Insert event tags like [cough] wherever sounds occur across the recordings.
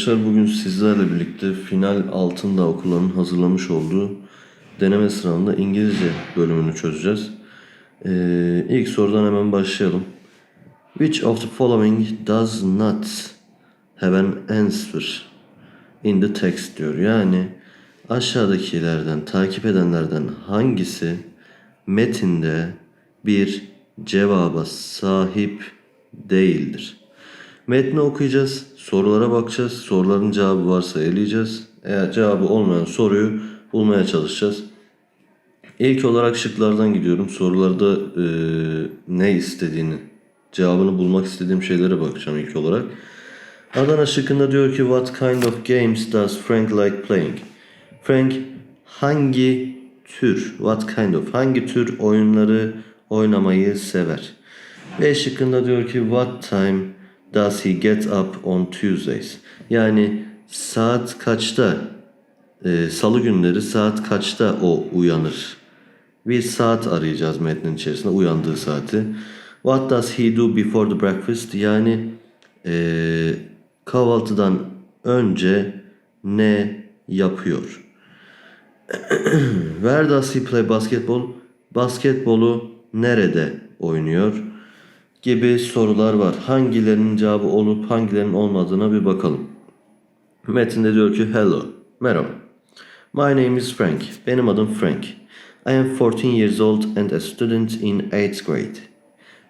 arkadaşlar bugün sizlerle birlikte final altında okulların hazırlamış olduğu deneme sınavında İngilizce bölümünü çözeceğiz. Ee, ilk sorudan hemen başlayalım. Which of the following does not have an answer in the text diyor. Yani aşağıdakilerden takip edenlerden hangisi metinde bir cevaba sahip değildir? Metni okuyacağız, sorulara bakacağız. Soruların cevabı varsa eleyeceğiz. Eğer cevabı olmayan soruyu bulmaya çalışacağız. İlk olarak şıklardan gidiyorum. Sorularda e, ne istediğini, cevabını bulmak istediğim şeylere bakacağım ilk olarak. Adana şıkkında diyor ki What kind of games does Frank like playing? Frank hangi tür, what kind of, hangi tür oyunları oynamayı sever? B şıkkında diyor ki What time does he get up on Tuesdays? Yani saat kaçta, e, salı günleri saat kaçta o uyanır? Bir saat arayacağız metnin içerisinde uyandığı saati. What does he do before the breakfast? Yani e, kahvaltıdan önce ne yapıyor? [clears throat] Where does he play basketball? Basketbolu nerede oynuyor? Gibi sorular var. Hangilerinin cevabı olup hangilerinin olmadığına bir bakalım. Metinde diyor ki hello, merhaba. My name is Frank. Benim adım Frank. I am 14 years old and a student in 8th grade.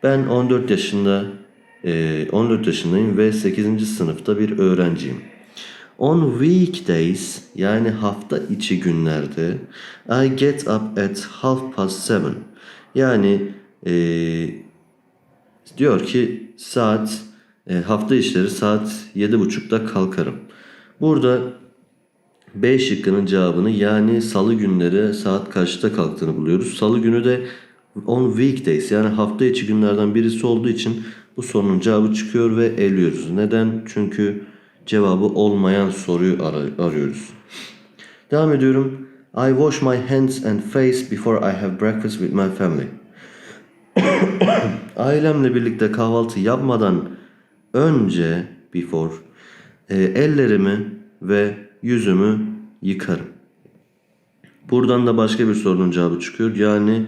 Ben 14 yaşında, e, 14 yaşındayım ve 8. sınıfta bir öğrenciyim. On weekdays yani hafta içi günlerde I get up at half past seven. Yani e, diyor ki saat e, hafta işleri saat yedi buçukta kalkarım. Burada B şıkkının cevabını yani salı günleri saat kaçta kalktığını buluyoruz. Salı günü de on weekdays yani hafta içi günlerden birisi olduğu için bu sorunun cevabı çıkıyor ve eliyoruz. Neden? Çünkü cevabı olmayan soruyu ar- arıyoruz. Devam ediyorum. I wash my hands and face before I have breakfast with my family. [coughs] Ailemle birlikte kahvaltı yapmadan önce before e, ellerimi ve yüzümü yıkarım. Buradan da başka bir sorunun cevabı çıkıyor. Yani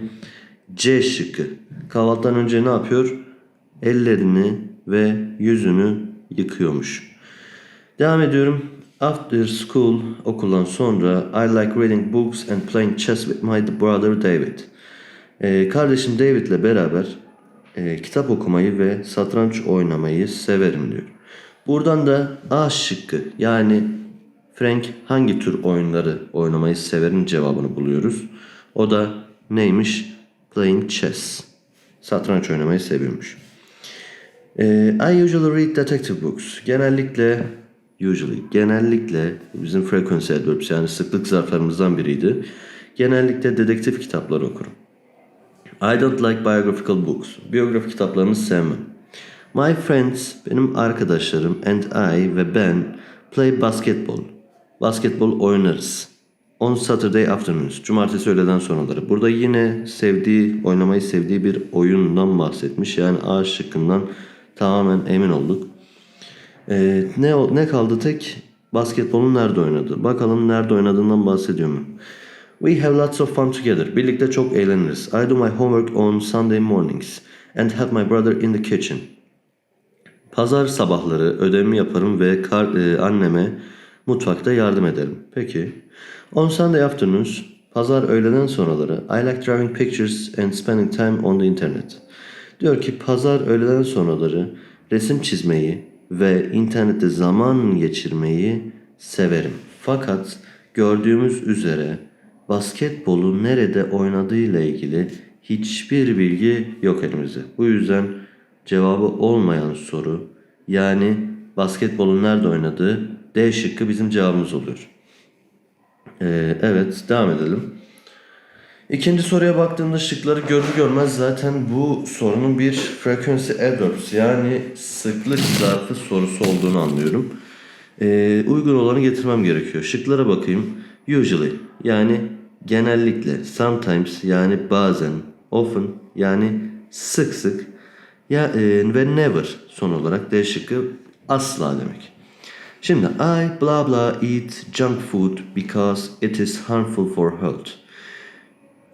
C şıkkı. Kahvaltıdan önce ne yapıyor? Ellerini ve yüzünü yıkıyormuş. Devam ediyorum. After school, okuldan sonra I like reading books and playing chess with my brother David. Ee, kardeşim David'le beraber e, kitap okumayı ve satranç oynamayı severim diyor. Buradan da A şıkkı yani Frank hangi tür oyunları oynamayı severin cevabını buluyoruz. O da neymiş? Playing chess. Satranç oynamayı seviyormuş. Ee, I usually read detective books. Genellikle usually genellikle bizim frequency adverbs yani sıklık zarflarımızdan biriydi. Genellikle dedektif kitapları okurum. I don't like biographical books. Biyografi kitaplarını sevmem. My friends, benim arkadaşlarım and I ve ben play basketball. Basketbol oynarız. On Saturday afternoons. Cumartesi öğleden sonraları. Burada yine sevdiği, oynamayı sevdiği bir oyundan bahsetmiş. Yani A şıkkından tamamen emin olduk. Ee, ne, ne kaldı tek? Basketbolun nerede oynadığı. Bakalım nerede oynadığından bahsediyor mu? We have lots of fun together. Birlikte çok eğleniriz. I do my homework on Sunday mornings and help my brother in the kitchen. Pazar sabahları ödevimi yaparım ve kar, e, anneme mutfakta yardım ederim. Peki. On Sunday afternoons, pazar öğleden sonraları I like drawing pictures and spending time on the internet. Diyor ki pazar öğleden sonraları resim çizmeyi ve internette zaman geçirmeyi severim. Fakat gördüğümüz üzere basketbolu nerede oynadığıyla ilgili hiçbir bilgi yok elimizde. Bu yüzden cevabı olmayan soru yani basketbolun nerede oynadığı D şıkkı bizim cevabımız oluyor. Ee, evet devam edelim. İkinci soruya baktığımda şıkları görür görmez zaten bu sorunun bir frequency adverbs yani sıklık zarfı sorusu olduğunu anlıyorum. Ee, uygun olanı getirmem gerekiyor. Şıklara bakayım. Usually yani genellikle, sometimes yani bazen, often yani sık sık ya e, ve never son olarak D şıkkı asla demek. Şimdi I blah blah eat junk food because it is harmful for health.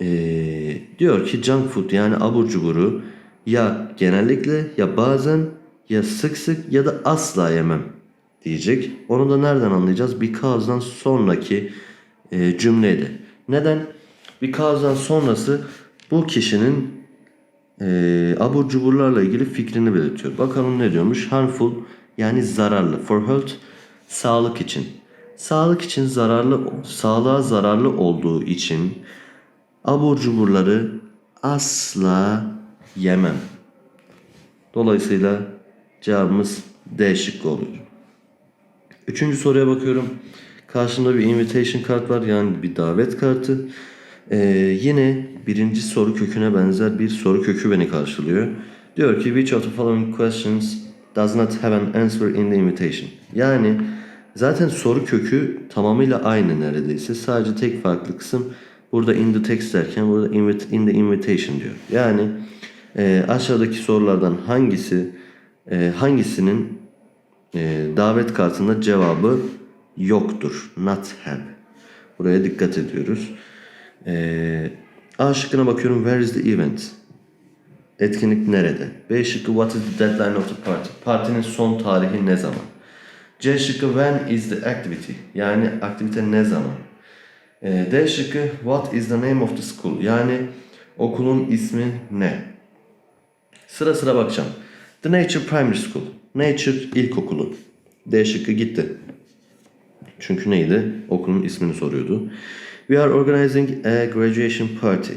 Ee, diyor ki junk food yani abur cuburu ya genellikle ya bazen ya sık sık ya da asla yemem diyecek. Onu da nereden anlayacağız? Because'dan sonraki e, cümleydi. Neden? Because'dan sonrası bu kişinin e, abur cuburlarla ilgili fikrini belirtiyor. Bakalım ne diyormuş? Harmful yani zararlı. For health sağlık için. Sağlık için zararlı, sağlığa zararlı olduğu için abur cuburları asla yemem. Dolayısıyla cevabımız D şıkkı oluyor. Üçüncü soruya bakıyorum. Karşımda bir invitation kart var yani bir davet kartı. Ee, yine birinci soru köküne benzer bir soru kökü beni karşılıyor. Diyor ki which of the following questions does not have an answer in the invitation? Yani zaten soru kökü tamamıyla aynı neredeyse. Sadece tek farklı kısım burada in the text derken burada in the invitation diyor. Yani e, aşağıdaki sorulardan hangisi e, hangisinin e, davet kartında cevabı yoktur. Not have. Buraya dikkat ediyoruz. E, A şıkkına bakıyorum. Where is the event? Etkinlik nerede? B şıkkı what is the deadline of the party? Partinin son tarihi ne zaman? C şıkkı when is the activity? Yani aktivite ne zaman? E, D şıkkı what is the name of the school? Yani okulun ismi ne? Sıra sıra bakacağım. The Nature Primary School. Nature İlkokulu. D şıkkı gitti. Çünkü neydi? Okulun ismini soruyordu. We are organizing a graduation party.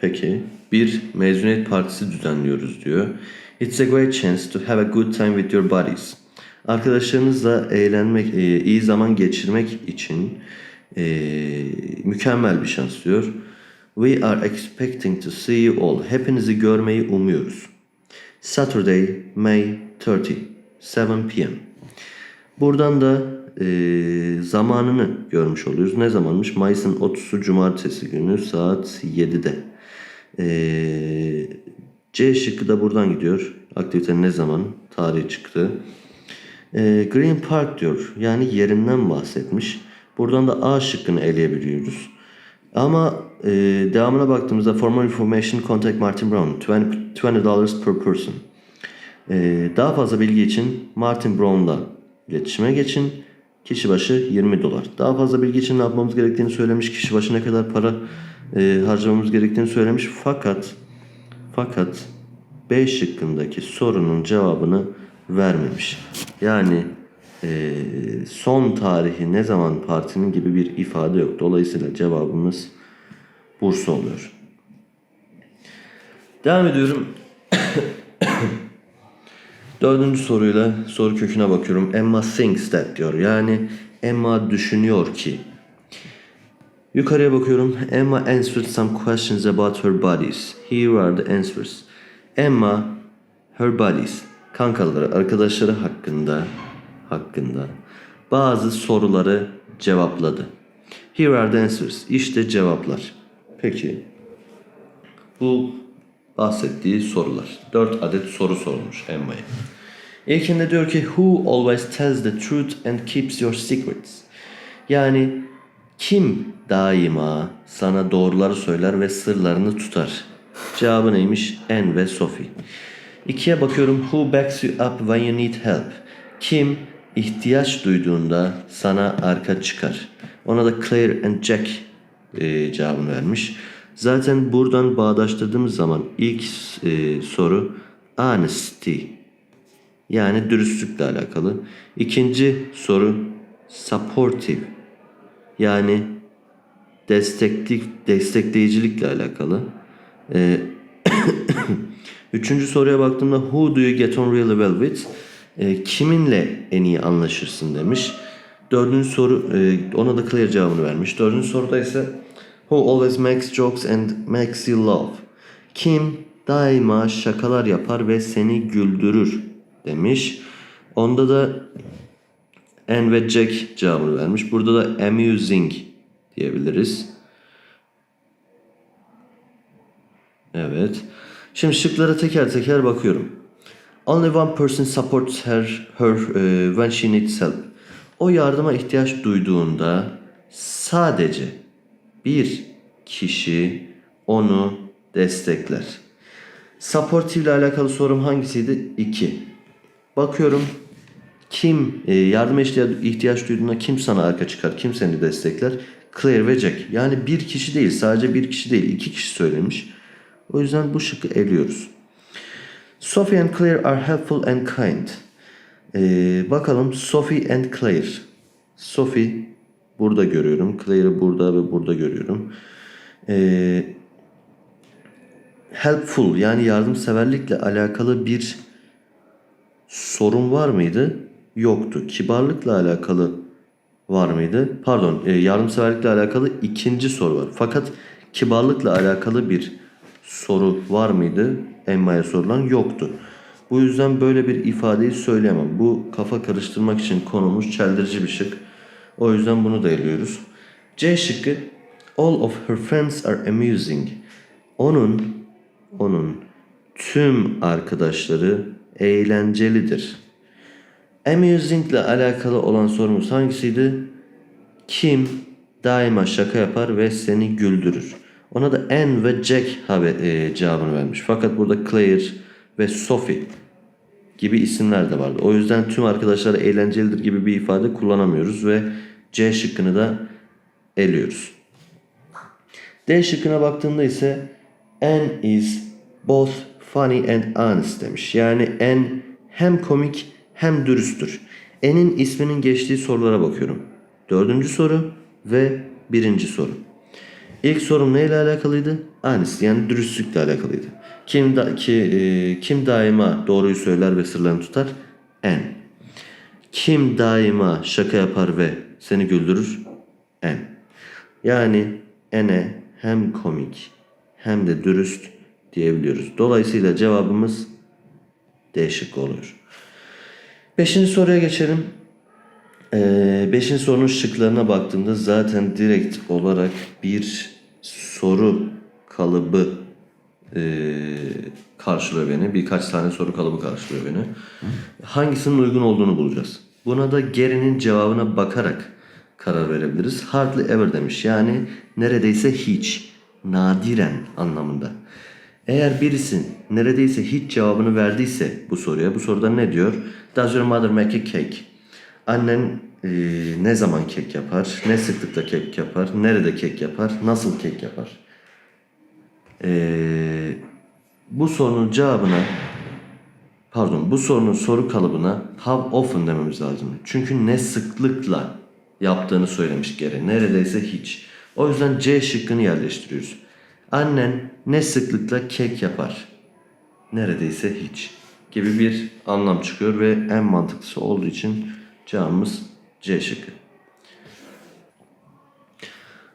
Peki. Bir mezuniyet partisi düzenliyoruz diyor. It's a great chance to have a good time with your buddies. Arkadaşlarınızla eğlenmek, e, iyi zaman geçirmek için e, mükemmel bir şans diyor. We are expecting to see you all. Hepinizi görmeyi umuyoruz. Saturday, May 30, 7 p.m. Buradan da e, zamanını görmüş oluyoruz. Ne zamanmış? Mayıs'ın 30'u Cumartesi günü saat 7'de. E, C şıkkı da buradan gidiyor. Aktivite ne zaman? Tarihi çıktı. E, Green Park diyor. Yani yerinden bahsetmiş. Buradan da A şıkkını eleyebiliyoruz. Ama e, devamına baktığımızda for more information contact Martin Brown 20, 20 dollars per person. E, daha fazla bilgi için Martin Brown'la iletişime geçin. Kişi başı 20 dolar. Daha fazla bilgi için ne yapmamız gerektiğini söylemiş. Kişi başı ne kadar para e, harcamamız gerektiğini söylemiş. Fakat fakat B şıkkındaki sorunun cevabını vermemiş. Yani e, son tarihi ne zaman partinin gibi bir ifade yok. Dolayısıyla cevabımız Bursa oluyor. Devam ediyorum. [coughs] Dördüncü soruyla soru köküne bakıyorum. Emma thinks that diyor. Yani Emma düşünüyor ki. Yukarıya bakıyorum. Emma answered some questions about her buddies. Here are the answers. Emma her buddies kankaları, arkadaşları hakkında hakkında bazı soruları cevapladı. Here are the answers. İşte cevaplar. Peki. Bu bahsettiği sorular. Dört adet soru sormuş Emma'ya. İlkinde diyor ki Who always tells the truth and keeps your secrets? Yani kim daima sana doğruları söyler ve sırlarını tutar? Cevabı neymiş? Anne ve Sophie. İkiye bakıyorum. Who backs you up when you need help? Kim ihtiyaç duyduğunda sana arka çıkar? Ona da Claire and Jack e, cevabını vermiş. Zaten buradan bağdaştırdığımız zaman ilk e, soru honesty yani dürüstlükle alakalı. İkinci soru supportive yani desteklik, destekleyicilikle alakalı. Ee, [coughs] üçüncü soruya baktığımda who do you get on really well with? Ee, kiminle en iyi anlaşırsın demiş. Dördüncü soru e, ona da clear cevabını vermiş. Dördüncü soruda ise who always makes jokes and makes you laugh? Kim daima şakalar yapar ve seni güldürür demiş. Onda da Anne ve Jack cevabını vermiş. Burada da amusing diyebiliriz. Evet. Şimdi şıklara teker teker bakıyorum. Only one person supports her, her e, when she needs help. O yardıma ihtiyaç duyduğunda sadece bir kişi onu destekler. Supportive ile alakalı sorum hangisiydi? 2. Bakıyorum kim e, ihtiya- ihtiyaç duyduğunda kim sana arka çıkar, kim seni destekler? Claire ve Jack. Yani bir kişi değil, sadece bir kişi değil, iki kişi söylemiş. O yüzden bu şıkkı eliyoruz. Sophie and Claire are helpful and kind. Ee, bakalım Sophie and Claire. Sophie burada görüyorum. Claire'ı burada ve burada görüyorum. Ee, helpful yani yardımseverlikle alakalı bir sorun var mıydı? Yoktu. Kibarlıkla alakalı var mıydı? Pardon, e, yardımseverlikle alakalı ikinci soru var. Fakat kibarlıkla alakalı bir soru var mıydı? Emma'ya sorulan yoktu. Bu yüzden böyle bir ifadeyi söyleyemem. Bu kafa karıştırmak için konumuz çeldirici bir şık. O yüzden bunu da eliyoruz. C şıkkı All of her friends are amusing. Onun onun tüm arkadaşları eğlencelidir. Amusing ile alakalı olan sorumuz hangisiydi? Kim daima şaka yapar ve seni güldürür? Ona da Anne ve Jack haber, e, cevabını vermiş. Fakat burada Claire ve Sophie gibi isimler de vardı. O yüzden tüm arkadaşlar eğlencelidir gibi bir ifade kullanamıyoruz ve C şıkkını da eliyoruz. D şıkkına baktığımda ise Anne is both funny and honest demiş. Yani Anne hem komik hem dürüsttür. Anne'in isminin geçtiği sorulara bakıyorum. Dördüncü soru ve birinci soru. İlk sorum neyle alakalıydı? Honest yani dürüstlükle alakalıydı. Kim da, ki, e, kim daima doğruyu söyler ve sırlarını tutar? Anne. Kim daima şaka yapar ve seni güldürür? En. Yani ene hem komik hem de dürüst diyebiliyoruz. Dolayısıyla cevabımız D şıkkı oluyor. Beşinci soruya geçelim. Ee, beşinci sorunun şıklarına baktığımda zaten direkt olarak bir soru kalıbı ee, karşılıyor beni. Birkaç tane soru kalıbı karşılıyor beni. Hangisinin uygun olduğunu bulacağız. Buna da gerinin cevabına bakarak karar verebiliriz. Hardly ever demiş. Yani neredeyse hiç, nadiren anlamında. Eğer birisi neredeyse hiç cevabını verdiyse bu soruya, bu soruda ne diyor? Does your mother make a cake? Annen e, ne zaman kek yapar? Ne sıklıkla kek yapar? Nerede kek yapar? Nasıl kek yapar? Ee, bu sorunun cevabına pardon bu sorunun soru kalıbına how often dememiz lazım. Çünkü ne sıklıkla yaptığını söylemiş geri. Neredeyse hiç. O yüzden C şıkkını yerleştiriyoruz. Annen ne sıklıkla kek yapar? Neredeyse hiç gibi bir anlam çıkıyor ve en mantıklısı olduğu için cevabımız C şıkkı.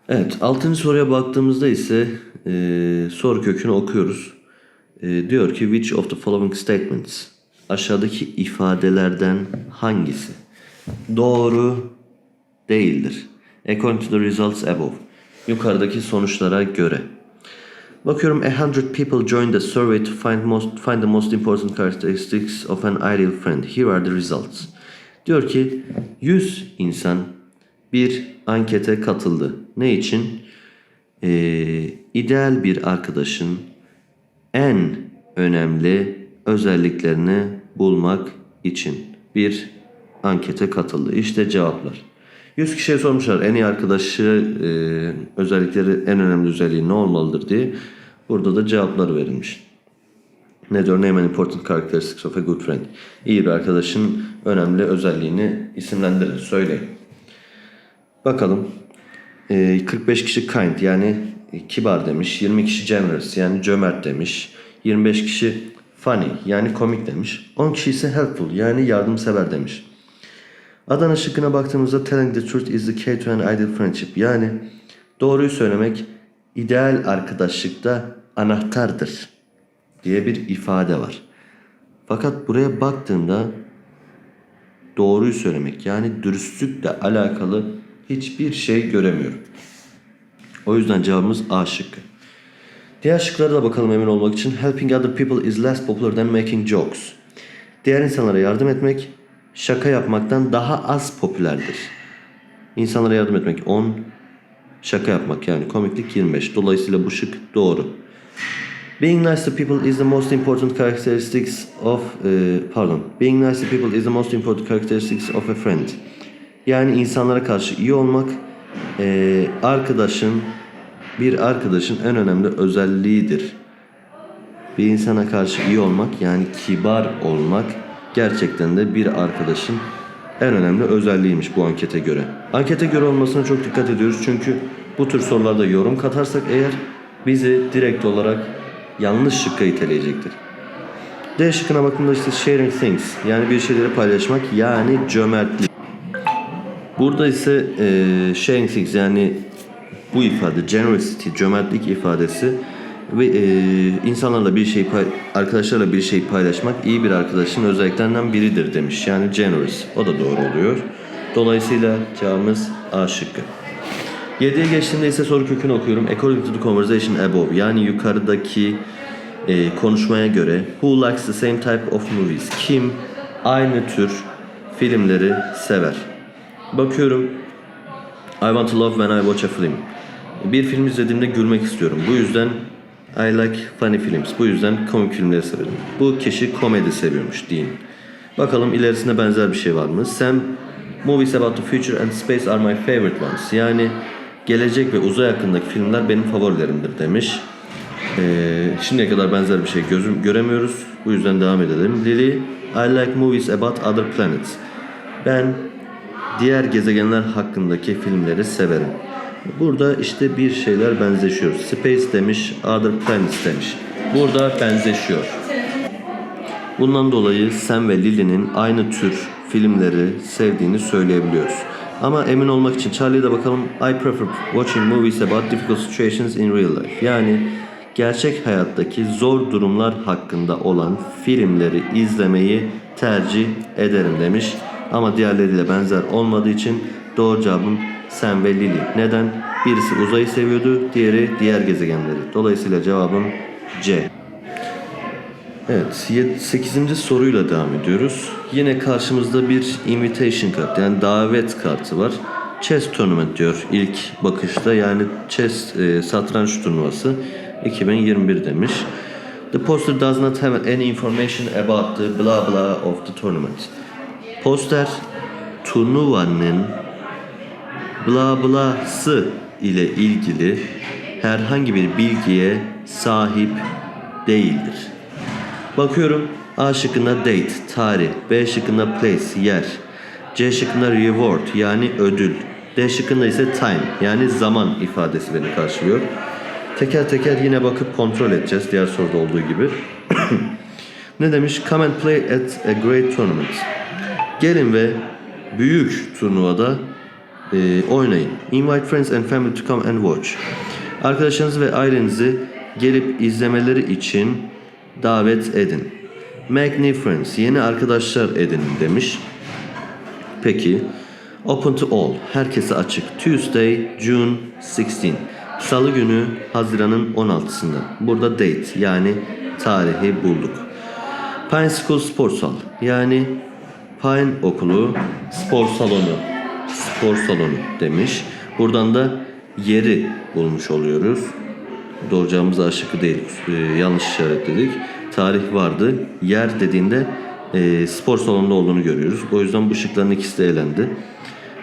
Evet, altıncı soruya baktığımızda ise e, soru kökünü okuyoruz. E, diyor ki which of the following statements aşağıdaki ifadelerden hangisi doğru değildir? According to the results above. Yukarıdaki sonuçlara göre. Bakıyorum a hundred people joined the survey to find most find the most important characteristics of an ideal friend. Here are the results. Diyor ki 100 insan bir ankete katıldı. Ne için? Ee, ideal bir arkadaşın en önemli özelliklerini bulmak için bir ankete katıldı. İşte cevaplar. 100 kişiye sormuşlar en iyi arkadaşı e, özellikleri en önemli özelliği ne olmalıdır diye. Burada da cevapları verilmiş. Ne diyor? Name an important characteristics of a good friend. İyi bir arkadaşın önemli özelliğini isimlendirin, söyleyin. Bakalım. Ee, 45 kişi kind yani kibar demiş. 20 kişi generous yani cömert demiş. 25 kişi funny yani komik demiş. 10 kişi ise helpful yani yardımsever demiş. Adana şıkkına baktığımızda telling the truth is the key to an ideal friendship. Yani doğruyu söylemek ideal arkadaşlıkta anahtardır diye bir ifade var. Fakat buraya baktığımda doğruyu söylemek yani dürüstlükle alakalı hiçbir şey göremiyorum. O yüzden cevabımız A şıkkı. Diğer şıklara da bakalım emin olmak için. Helping other people is less popular than making jokes. Diğer insanlara yardım etmek şaka yapmaktan daha az popülerdir. İnsanlara yardım etmek 10, şaka yapmak yani komiklik 25. Dolayısıyla bu şık doğru. Being nice to people is the most important characteristics of e, pardon. Being nice to people is the most important characteristics of a friend. Yani insanlara karşı iyi olmak e, arkadaşın bir arkadaşın en önemli özelliğidir. Bir insana karşı iyi olmak yani kibar olmak gerçekten de bir arkadaşın en önemli özelliğiymiş bu ankete göre. Ankete göre olmasına çok dikkat ediyoruz çünkü bu tür sorularda yorum katarsak eğer bizi direkt olarak yanlış şıkka iteleyecektir. D şıkkına bakımda işte sharing things yani bir şeyleri paylaşmak yani cömertlik. Burada ise e, sharing yani bu ifade generosity, cömertlik ifadesi ve e, insanlarla bir şey arkadaşlarla bir şey paylaşmak iyi bir arkadaşın özelliklerinden biridir demiş. Yani generous. O da doğru oluyor. Dolayısıyla cevabımız A şıkkı. 7'ye geçtiğimde ise soru kökünü okuyorum. According to the conversation above yani yukarıdaki e, konuşmaya göre who likes the same type of movies? Kim aynı tür filmleri sever? Bakıyorum I want to love when I watch a film. Bir film izlediğimde gülmek istiyorum. Bu yüzden I like funny films. Bu yüzden komik filmleri severim. Bu kişi komedi seviyormuş diyeyim. Bakalım ilerisinde benzer bir şey var mı? Sam, movies about the future and space are my favorite ones. Yani gelecek ve uzay hakkındaki filmler benim favorilerimdir demiş. Ee, şimdiye kadar benzer bir şey gözüm göremiyoruz. Bu yüzden devam edelim. Lily, I like movies about other planets. Ben diğer gezegenler hakkındaki filmleri severim. Burada işte bir şeyler benzeşiyor. Space demiş, Other Planets demiş. Burada benzeşiyor. Bundan dolayı Sam ve Lily'nin aynı tür filmleri sevdiğini söyleyebiliyoruz. Ama emin olmak için Charlie'ye de bakalım. I prefer watching movies about difficult situations in real life. Yani gerçek hayattaki zor durumlar hakkında olan filmleri izlemeyi tercih ederim demiş. Ama diğerleriyle benzer olmadığı için doğru cevabın Sam ve Lily. Neden? Birisi uzayı seviyordu, diğeri diğer gezegenleri. Dolayısıyla cevabım C. Evet, 8. soruyla devam ediyoruz. Yine karşımızda bir invitation kart yani davet kartı var. Chess Tournament diyor ilk bakışta yani chess e, satranç turnuvası 2021 demiş. The poster does not have any information about the blah blah of the tournament. Poster turnuvanın bla blası ile ilgili herhangi bir bilgiye sahip değildir. Bakıyorum A şıkkında date, tarih, B şıkkında place, yer, C şıkkında reward yani ödül, D şıkkında ise time yani zaman ifadesi beni karşılıyor. Teker teker yine bakıp kontrol edeceğiz diğer soruda olduğu gibi. [clears throat] ne demiş? Come and play at a great tournament. Gelin ve büyük turnuvada e, oynayın. Invite friends and family to come and watch. Arkadaşlarınızı ve ailenizi gelip izlemeleri için davet edin. Make new friends. Yeni arkadaşlar edinin demiş. Peki. Open to all. Herkese açık. Tuesday, June 16. Salı günü Haziran'ın 16'sında. Burada date yani tarihi bulduk. Pine School Sportsal yani Pine Okulu Spor Salonu Spor Salonu demiş. Buradan da yeri bulmuş oluyoruz. Doğru cevabımız değil. Ee, yanlış işaretledik. Tarih vardı. Yer dediğinde e, spor salonunda olduğunu görüyoruz. O yüzden bu şıkların ikisi de elendi.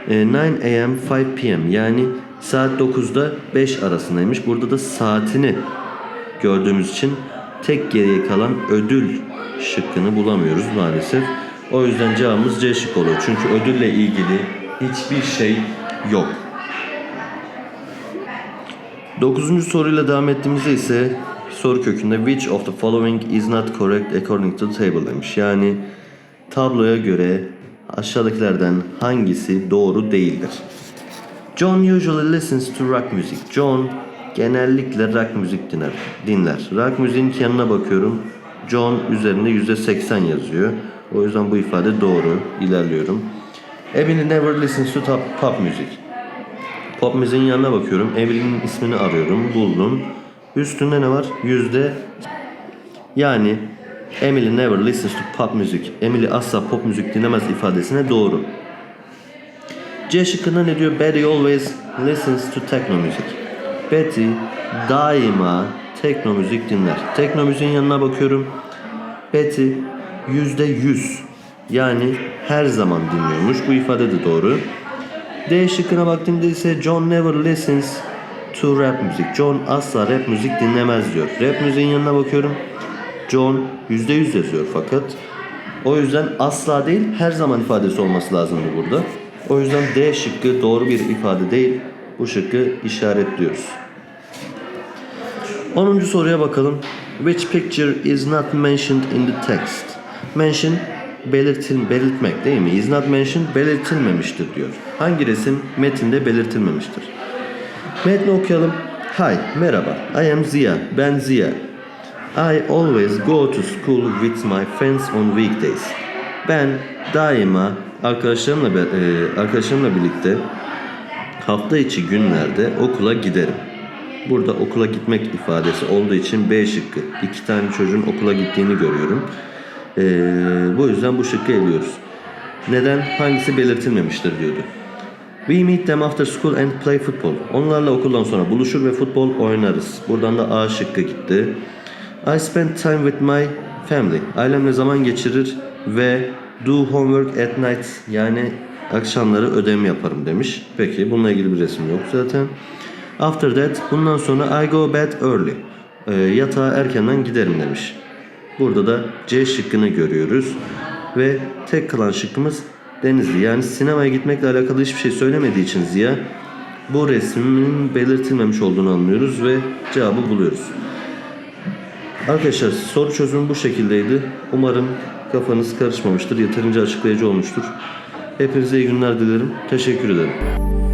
E, 9 a.m. 5 p.m. yani saat 9'da 5 arasındaymış. Burada da saatini gördüğümüz için tek geriye kalan ödül şıkkını bulamıyoruz maalesef. O yüzden cevabımız C şık oluyor. Çünkü ödülle ilgili hiçbir şey yok. Dokuzuncu soruyla devam ettiğimizde ise soru kökünde which of the following is not correct according to the table demiş. Yani tabloya göre aşağıdakilerden hangisi doğru değildir? John usually listens to rock music. John genellikle rock müzik dinler. dinler. Rock müziğin yanına bakıyorum. John üzerinde %80 yazıyor. O yüzden bu ifade doğru. İlerliyorum. Emily never listens to top, pop music. Pop müziğin yanına bakıyorum. Emily'nin ismini arıyorum. Buldum. Üstünde ne var? Yüzde yani Emily never listens to pop music. Emily asla pop müzik dinlemez ifadesine doğru. C şıkkında ne diyor? Betty always listens to techno music. Betty daima tekno müzik dinler. Tekno müziğin yanına bakıyorum. Betty yüzde yüz yani her zaman dinliyormuş. Bu ifade de doğru. D şıkkına baktığımda ise John never listens to rap music. John asla rap müzik dinlemez diyor. Rap müziğin yanına bakıyorum. John yüzde yüz yazıyor fakat o yüzden asla değil her zaman ifadesi olması lazımdı burada. O yüzden D şıkkı doğru bir ifade değil. Bu şıkkı işaretliyoruz. 10. soruya bakalım. Which picture is not mentioned in the text? Mention belirtil, belirtmek değil mi? Is not mentioned belirtilmemiştir diyor. Hangi resim metinde belirtilmemiştir? Metni okuyalım. Hi, merhaba. I am Ziya. Ben Ziya. I always go to school with my friends on weekdays. Ben daima arkadaşlarımla e, arkadaşlarımla birlikte hafta içi günlerde okula giderim. Burada okula gitmek ifadesi olduğu için B şıkkı. İki tane çocuğun okula gittiğini görüyorum. Ee, bu yüzden bu şıkkı eliyoruz. Neden? Hangisi belirtilmemiştir diyordu. We meet them after school and play football. Onlarla okuldan sonra buluşur ve futbol oynarız. Buradan da A şıkkı gitti. I spend time with my family. Ailemle zaman geçirir ve do homework at night. Yani akşamları ödev yaparım demiş. Peki bununla ilgili bir resim yok zaten. After that bundan sonra I go bed early. Ee, yatağa erkenden giderim demiş. Burada da C şıkkını görüyoruz. Ve tek kalan şıkkımız Denizli. Yani sinemaya gitmekle alakalı hiçbir şey söylemediği için Ziya bu resmin belirtilmemiş olduğunu anlıyoruz ve cevabı buluyoruz. Arkadaşlar soru çözümü bu şekildeydi. Umarım kafanız karışmamıştır. Yeterince açıklayıcı olmuştur. Hepinize iyi günler dilerim. Teşekkür ederim.